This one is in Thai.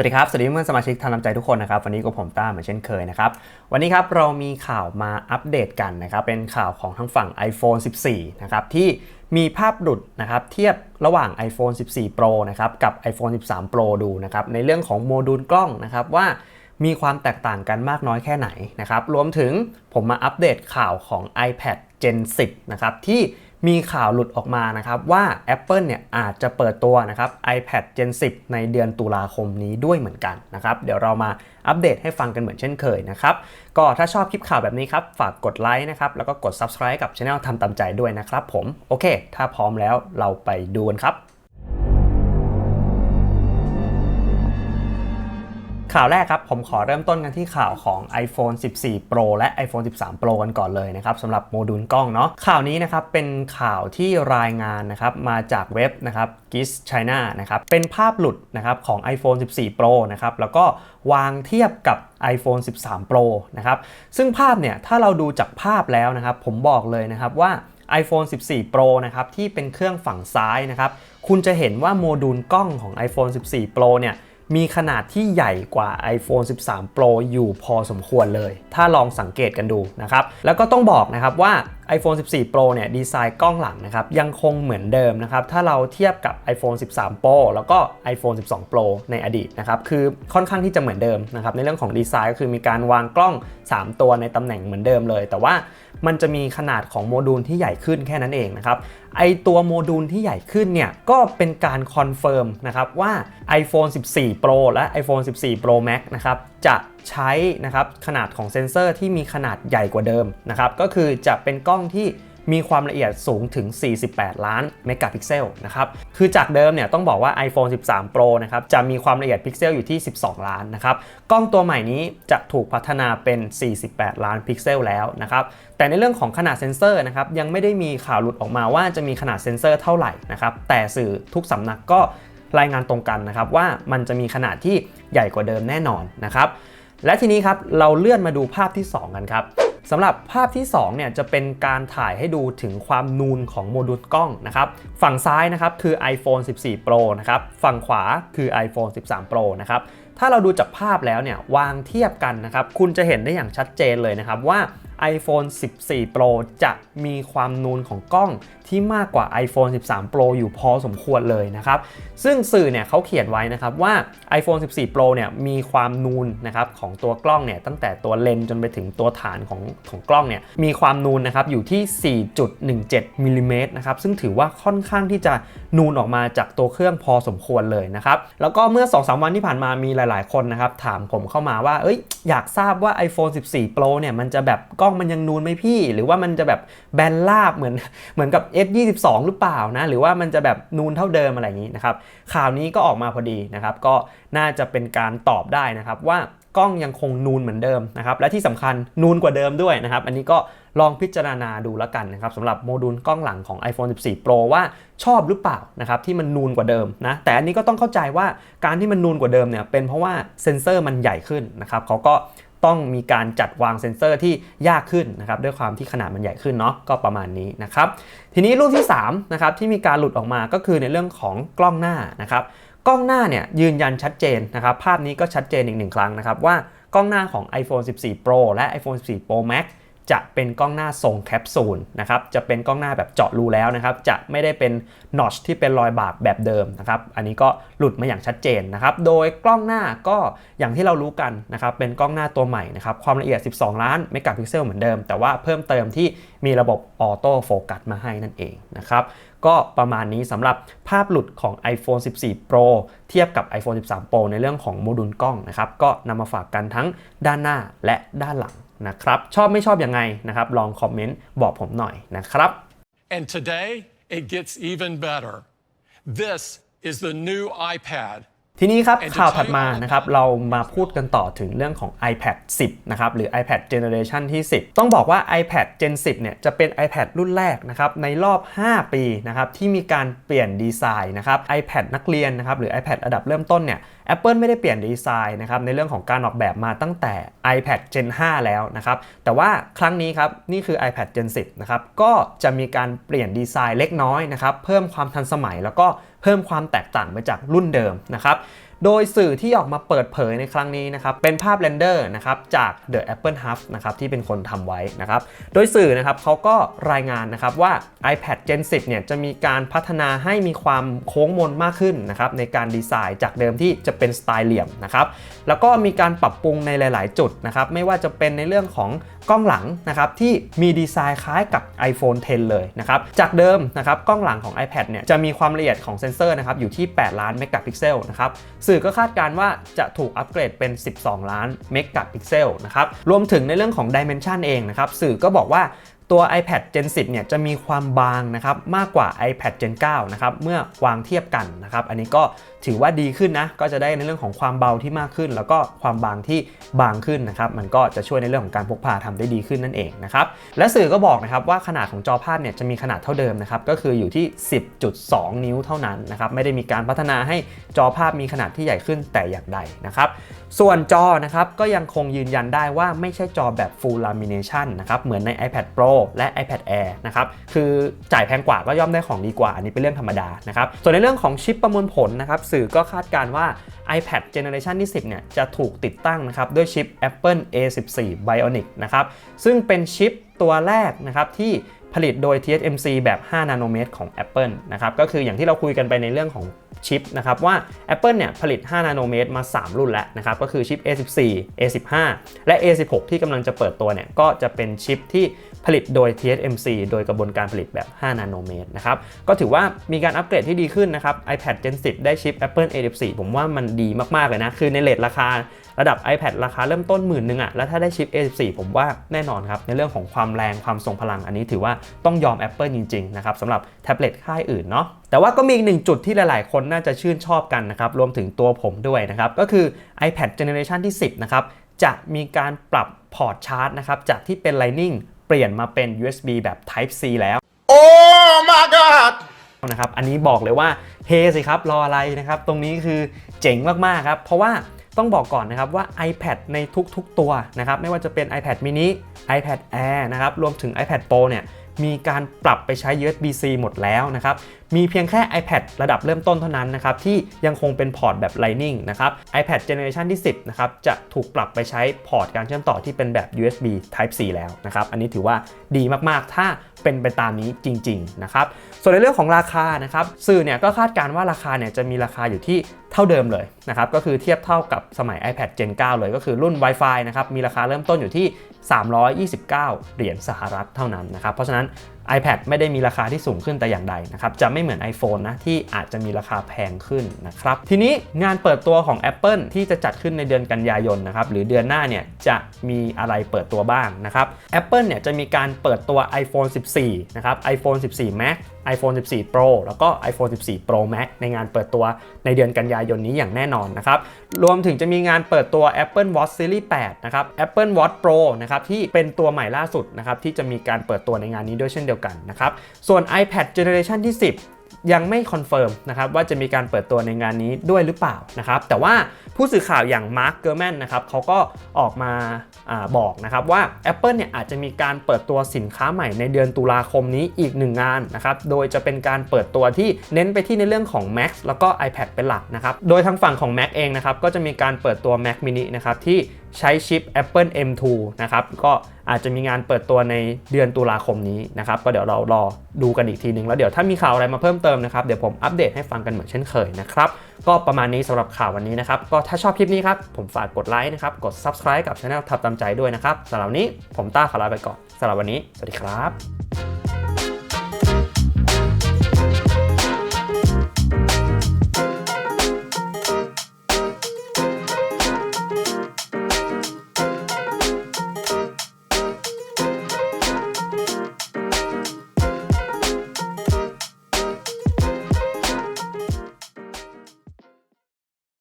สวัสดีครับ สวัสดีเพื่อนสมาชิกทางน้ำใจทุกคนนะครับ วันนี้ก็ผมต้าเหมือนเช่นเคยนะครับ วันนี้ครับเรามีข่าวมาอัปเดตกันนะครับ เป็นข่าวของทางฝั่ง iPhone 14 นะครับ ที่มีภาพหลุดนะครับเทียบระหว่าง iPhone 14 Pro นะครับกับ iPhone 13 Pro ดูนะครับ ในเรื่องของโมดูลกล้องนะครับว่ามีความแตกต่างกันมากน้อยแค่ไหนนะครับ รวมถึงผมมาอัปเดตข่าวของ iPad Gen 10 นะครับที่ มีข่าวหลุดออกมานะครับว่า Apple เนี่ยอาจจะเปิดตัวนะครับ iPad Gen 10 ในเดือนตุลาคมนี้ด้วยเหมือนกันนะครับ เดี๋ยวเรามาอัปเดตให้ฟังกันเหมือนเช่นเคยนะครับ ก็ถ้าชอบคลิปข่าวแบบนี้ครับ ฝากกดไลค์นะครับ แล้วก็กด Subscribe กับช anel ทำตามใจด้วยนะครับผม โอเค ถ้าพร้อมแล้วเราไปดูกันครับ ข่าวแรกครับ ผมขอเริ่มต้นกันที่ข่าวของ iPhone 14 Pro และ iPhone 13 Pro กันก่อนเลยนะครับสำหรับโมดูลกล้องเนาะข่าวนี้นะครับเป็นข่าวที่รายงานนะครับมาจากเว็บนะครับ GIS China นะครับเป็นภาพหลุดนะครับของ iPhone 14 Pro นะครับแล้วก็วางเทียบกับ iPhone 13 Pro นะครับซึ่งภาพเนี่ยถ้าเราดูจากภาพแล้วนะครับผมบอกเลยนะครับว่า iPhone 14 Pro นะครับที่เป็นเครื่องฝั่งซ้ายนะครับคุณจะเห็นว่าโมดูลกล้องของ iPhone 14 Pro เนี่ย มีขนาดที่ใหญ่กว่า iPhone 13 Pro อยู่พอสมควรเลย ถ้าลองสังเกตกันดูนะครับ แล้วก็ต้องบอกนะครับว่า iPhone 14 Pro เนี่ยดีไซน์กล้องหลังนะครับยังคงเหมือนเดิมนะครับถ้าเราเทียบกับ iPhone 13 Pro แล้วก็ iPhone 12 Pro ในอดีตนะครับคือค่อนข้างที่จะเหมือนเดิมนะครับในเรื่องของดีไซน์ก็คือมีการวางกล้อง 3 ตัวในตำแหน่งเหมือนเดิมเลย แต่ว่ามันจะมีขนาดของโมดูลที่ใหญ่ขึ้นแค่นั้นเองนะครับไอตัวโมดูลที่ใหญ่ขึ้นเนี่ยก็เป็นการคอนเฟิร์มนะครับว่า iPhone 14 Pro และ iPhone 14 Pro Max นะครับจะใช้นะครับขนาดของเซ็นเซอร์ที่มีขนาดใหญ่กว่าเดิมนะครับก็คือจะเป็นกล้องที่มีความละเอียดสูงถึง 48 ล้านเมกะพิกเซลนะครับ คือจากเดิมเนี่ยต้องบอกว่า iPhone 13 Pro นะครับจะมีความละเอียดพิกเซลอยู่ที่ 12 ล้านนะครับ กล้องตัวใหม่นี้จะถูกพัฒนาเป็น 48 ล้านพิกเซลแล้วนะครับ แต่ในเรื่องของขนาดเซ็นเซอร์นะครับยังไม่ได้มีข่าวหลุดออกมาว่าจะมีขนาดเซ็นเซอร์เท่าไหร่นะครับ แต่สื่อทุกสำนักก็รายงานตรงกันนะครับว่ามันจะมีขนาดที่ใหญ่กว่าเดิมแน่นอนนะครับ และทีนี้ครับเราเลื่อนมาดูภาพที่ 2 กันครับสำหรับภาพที่2เนี่ยจะเป็นการถ่ายให้ดูถึงความนูนของโมดูลกล้องนะครับฝั่งซ้ายนะครับคือ iPhone 14 Pro นะครับฝั่งขวาคือ iPhone 13 Pro นะครับ ถ้าเราดูจากภาพแล้วเนี่ยวางเทียบกันนะครับ คุณจะเห็นได้อย่างชัดเจนเลยนะครับว่า iPhone 14 Pro จะมีความนูนของกล้องที่มากกว่า iPhone 13 Pro อยู่พอสมควรเลยนะครับ ซึ่งสื่อเนี่ยเขาเขียนไว้นะครับว่า iPhone 14 Pro เนี่ยมีความนูนนะครับของตัวกล้องเนี่ยตั้งแต่ตัวเลนจนไปถึงตัวฐานของของกล้องเนี่ยมีความนูนนะครับอยู่ที่ 4.17มิลลิเมตรนะครับซึ่งถือว่าค่อนข้างที่จะนูนออกมาจากตัวเครื่องพอสมควรเลยนะครับแล้วก็เมื่อ 2-3 วันที่ผ่านมามีหลายๆ คนนะครับ ถามผมเข้ามาว่า เอ้ย อยากทราบว่า iPhone 14 Pro เนี่ย มันจะแบบกล้องมันยังนูนไหมพี่ หรือว่ามันจะแบบแบนราบเหมือนเหมือนกับ S22 หรือเปล่านะ หรือว่ามันจะแบบนูนเท่าเดิมอะไรอย่างนี้นะครับ ข่าวนี้ก็ออกมาพอดีนะครับ ก็น่าจะเป็นการตอบได้นะครับว่า กล้องยังคงนูนเหมือนเดิมนะครับและที่สำคัญนูนกว่าเดิมด้วยนะครับอันนี้ก็ลองพิจารณาดูแล้วกันนะครับสำหรับโมดูลกล้องหลังของ iPhone 14 Pro ว่าชอบหรือเปล่านะครับที่มันนูนกว่าเดิมนะแต่อันนี้ก็ต้องเข้าใจว่าการที่มันนูนกว่าเดิมเนี่ยเป็นเพราะว่าเซ็นเซอร์มันใหญ่ขึ้นนะครับเขาก็ต้องมีการจัดวางเซ็นเซอร์ที่ยากขึ้นนะครับด้วยความที่ขนาดมันใหญ่ขึ้นเนาะก็ประมาณนี้นะครับทีนี้รูปที่3นะครับที่มีการหลุดออกมาก็คือในเรื่องของกล้องหน้านะครับ กล้องหน้าเนี่ยยืนยันชัดเจนนะครับ ภาพนี้ก็ชัดเจนอีกหนึ่งครั้งนะครับว่ากล้องหน้าของ iPhone 14 Pro และ iPhone 14 Pro Max จะเป็นกล้องหน้าทรงแคปซูลนะครับจะเป็นกล้องหน้าแบบเจาะรูแล้วนะครับจะไม่ได้เป็นนอชที่เป็นรอยบากแบบเดิมนะครับอันนี้ก็หลุดมาอย่างชัดเจนนะครับโดยกล้องหน้าก็อย่างที่เรารู้กันนะครับเป็นกล้องหน้าตัวใหม่นะครับความละเอียด 12 ล้านเมกะพิกเซลเหมือนเดิม แต่ว่าเพิ่มเติมที่มีระบบออโต้โฟกัสมาให้นั่นเองนะครับก็ประมาณนี้สำหรับภาพหลุดของ iPhone 14 Pro เทียบกับ iPhone 13 Pro ในเรื่องของโมดูลกล้องนะครับก็นำมาฝากกันทั้งด้านหน้าและด้านหลัง นะครับชอบไม่ชอบยังไงนะครับลองคอมเมนต์บอกผมหน่อยนะครับ And today, it gets even better. This is the new iPad. ทีนี้ครับข่าวถัดมานะครับเรามาพูดกันต่อถึงเรื่องของ iPad 10 นะครับ หรือ iPad Generation ที่ 10 ต้องบอกว่า iPad Gen 10 เนี่ยจะเป็น iPad รุ่นแรกนะครับในรอบ 5 ปีนะครับที่มีการเปลี่ยนดีไซน์นะครับ iPad นักเรียนนะครับหรือ iPad ระดับเริ่มต้นเนี่ย Apple ไม่ได้เปลี่ยนดีไซน์นะครับในเรื่องของการออกแบบมาตั้งแต่ iPad Gen 5 แล้วนะครับแต่ว่าครั้งนี้ครับนี่คือ iPad Gen 10 นะครับก็จะมีการเปลี่ยนดีไซน์เล็กน้อยนะครับเพิ่มความทันสมัยแล้วก็ เพิ่มความแตกต่างไปจากรุ่นเดิมนะครับ โดยสื่อที่ออกมาเปิดเผยในครั้งนี้นะครับเป็นภาพเรนเดอร์นะครับจาก The Apple Hub นะครับที่เป็นคนทำไว้นะครับโดยสื่อนะครับเขาก็รายงานนะครับว่า iPad Gen 10เนี่ยจะมีการพัฒนาให้มีความโค้งมนมากขึ้นนะครับในการดีไซน์จากเดิมที่จะเป็นสไตล์เหลี่ยมนะครับแล้วก็มีการปรับปรุงในหลาย ๆ จุดนะครับไม่ว่าจะเป็นในเรื่องของกล้องหลังนะครับที่มีดีไซน์คล้ายกับ iPhone 10 เลยนะครับจากเดิมนะครับกล้องหลังของ iPad เนี่ยจะมีความละเอียดของเซนเซอร์นะครับอยู่ที่ 8 ล้านเมกะพิกเซลนะครับสื่อก็คาดการ์ว่าจะถูกอัปเกรดเป็น 12 ล้านเมกะพิกเซลนะครับ รวมถึงในเรื่องของ Dimension เองนะครับ สื่อก็บอกว่าตัว iPad Gen 10 เนี่ยจะมีความบางนะครับมากกว่า iPad Gen 9 นะครับเมื่อวางเทียบกันนะครับ อันนี้ก็ถือว่าดีขึ้นนะ ก็จะได้ในเรื่องของความเบาที่มากขึ้น แล้วก็ความบางที่บางขึ้นนะครับ มันก็จะช่วยในเรื่องของการพกพาทำได้ดีขึ้นนั่นเองนะครับ และสื่อก็บอกนะครับว่าขนาดของจอภาพเนี่ยจะมีขนาดเท่าเดิมนะครับ ก็คืออยู่ที่ 10.2 นิ้วเท่านั้นนะครับ ไม่ได้มีการพัฒนาให้จอภาพมีขนาดที่ใหญ่ขึ้นแต่อย่างใดนะครับ ส่วนจอนะครับก็ยังคงยืนยันได้ว่าไม่ใช่จอแบบ full lamination นะครับเหมือนใน iPad Pro และ iPad Air นะครับคือจ่ายแพงกว่าก็ย่อมได้ของดีกว่าอันนี้เป็นเรื่องธรรมดานะครับส่วนในเรื่องของชิปประมวลผลนะครับสื่อก็คาดการ์ว่า iPad Generation ที่ 10 เนี่ยจะถูกติดตั้งนะครับด้วยชิป Apple A14 Bionic นะครับซึ่งเป็นชิปตัวแรกนะครับที่ผลิตโดย TSMC แบบ 5 นาโนเมตรของ Apple นะครับก็คืออย่างที่เราคุยกันไปในเรื่องของ ชิปนะครับว่า Apple เนี่ยผลิต 5 นาโนเมตรมา 3 รุ่นแล้วนะครับก็คือชิป A14 A15 และ A16 ที่กำลังจะเปิดตัวเนี่ยก็จะเป็นชิปที่ผลิตโดย TSMC โดยกระบวนการผลิตแบบ 5 นาโนเมตรนะครับก็ถือว่ามีการอัปเกรดที่ดีขึ้นนะครับ iPad Gen 10 ได้ชิป Apple A14 ผมว่ามันดีมาก ๆ เลยนะ คือในเลทราคา ระดับ iPad ราคาเริ่มต้นหมื่นหนึ่งอะแล้วถ้าได้ชิป A14 ผมว่าแน่นอนครับในเรื่องของความแรงความทรงพลังอันนี้ถือว่าต้องยอม Apple จริงๆนะครับสำหรับแท็บเล็ตค่ายอื่นเนาะแต่ว่าก็มีอีกหนึ่งจุดที่หลายๆ คนน่าจะชื่นชอบกันนะครับรวมถึงตัวผมด้วยนะครับก็คือ iPad Generation ที่ 10 นะครับจะมีการปรับพอร์ตชาร์จนะครับจากที่เป็น Lightning เปลี่ยนมาเป็น USB แบบ Type C แล้ว Oh my god! นะครับอันนี้บอกเลยว่าเฮสิครับรออะไรนะครับตรงนี้คือเจ๋งมากๆครับเพราะว่า ต้องบอกก่อนนะครับว่า iPad ในทุกๆตัวนะครับไม่ว่าจะเป็น iPad mini iPad Air นะครับรวมถึง iPad Pro เนี่ยมีการปรับไปใช้ USB-C หมดแล้วนะครับ มีเพียงแค่ iPad ระดับเริ่มต้นเท่านั้นนะครับที่ยังคงเป็นพอร์ตแบบ Lightning นะครับ iPad Generation ที่ 10นะครับจะถูกปรับไปใช้พอร์ตการเชื่อมต่อที่เป็นแบบ USB Type C แล้วนะครับอันนี้ถือว่าดีมากๆ ถ้าเป็นไปตามนี้จริงๆนะครับส่วนในเรื่องของราคานะครับสื่อเนี่ยก็คาดการณ์ว่าราคาเนี่ยจะมีราคาอยู่ที่เท่าเดิมเลยนะครับก็คือเทียบเท่ากับสมัย iPad Gen 9 เลยก็คือรุ่น Wi-Fi นะครับมีราคาเริ่มต้นอยู่ที่ 329 เหรียญสหรัฐเท่านั้นนะครับเพราะฉะนั้น iPad ไม่ได้มีราคาที่สูงขึ้นแต่อย่างใดนะครับจะไม่เหมือน iPhone นะที่อาจจะมีราคาแพงขึ้นนะครับทีนี้งานเปิดตัวของ Apple ที่จะจัดขึ้นในเดือนกันยายนนะครับหรือเดือนหน้าเนี่ยจะมีอะไรเปิดตัวบ้างนะครับ Apple เนี่ยจะมีการเปิดตัว iPhone 14 นะครับ iPhone 14 Max iPhone 14 Pro แล้วก็ iPhone 14 Pro Max ในงานเปิดตัวในเดือนกันยายนนี้อย่างแน่นอนนะครับ รวมถึงจะมีงานเปิดตัว Apple Watch Series 8 นะครับ Apple Watch Pro นะครับที่เป็นตัวใหม่ล่าสุดนะครับที่จะมีการเปิดตัวในงานนี้ด้วยเช่นเดียวกันนะครับ ส่วน iPad Generation ที่ 10 ยังไม่คอนเฟิร์มนะครับว่าจะมีการเปิดตัวในงานนี้ด้วยหรือเปล่านะครับแต่ว่าผู้สื่อข่าวอย่างมาร์คเกอร์แมนนะครับเขาก็ออกมาอบอกนะครับว่า Apple เนี่ยอาจจะมีการเปิดตัวสินค้าใหม่ในเดือนตุลาคมนี้อีกหนึ่งงานนะครับโดยจะเป็นการเปิดตัวที่เน้นไปที่ในเรื่องของ Mac แล้วก็ iPad เป็นหลักนะครับโดยทางฝั่งของ Mac เองนะครับก็จะมีการเปิดตัว Mac mini นะครับที่ ใช้ชิป Apple M2 นะครับ ก็อาจจะมีงานเปิดตัวในเดือนตุลาคมนี้นะครับ ก็เดี๋ยวเรารอดูกันอีกทีหนึ่งแล้วเดี๋ยวถ้ามีข่าวอะไรมาเพิ่มเติมนะครับ เดี๋ยวผมอัปเดตให้ฟังกันเหมือนเช่นเคยนะครับ ก็ประมาณนี้สำหรับข่าววันนี้นะครับ ก็ถ้าชอบคลิปนี้ครับ ผมฝากกดไลค์นะครับ กด subscribe กับช anel ทับตามใจด้วยนะครับสำหรับนนี้ผมต้าขอลาไปก่อนสำหรับวันนี้ สวัสดีครับ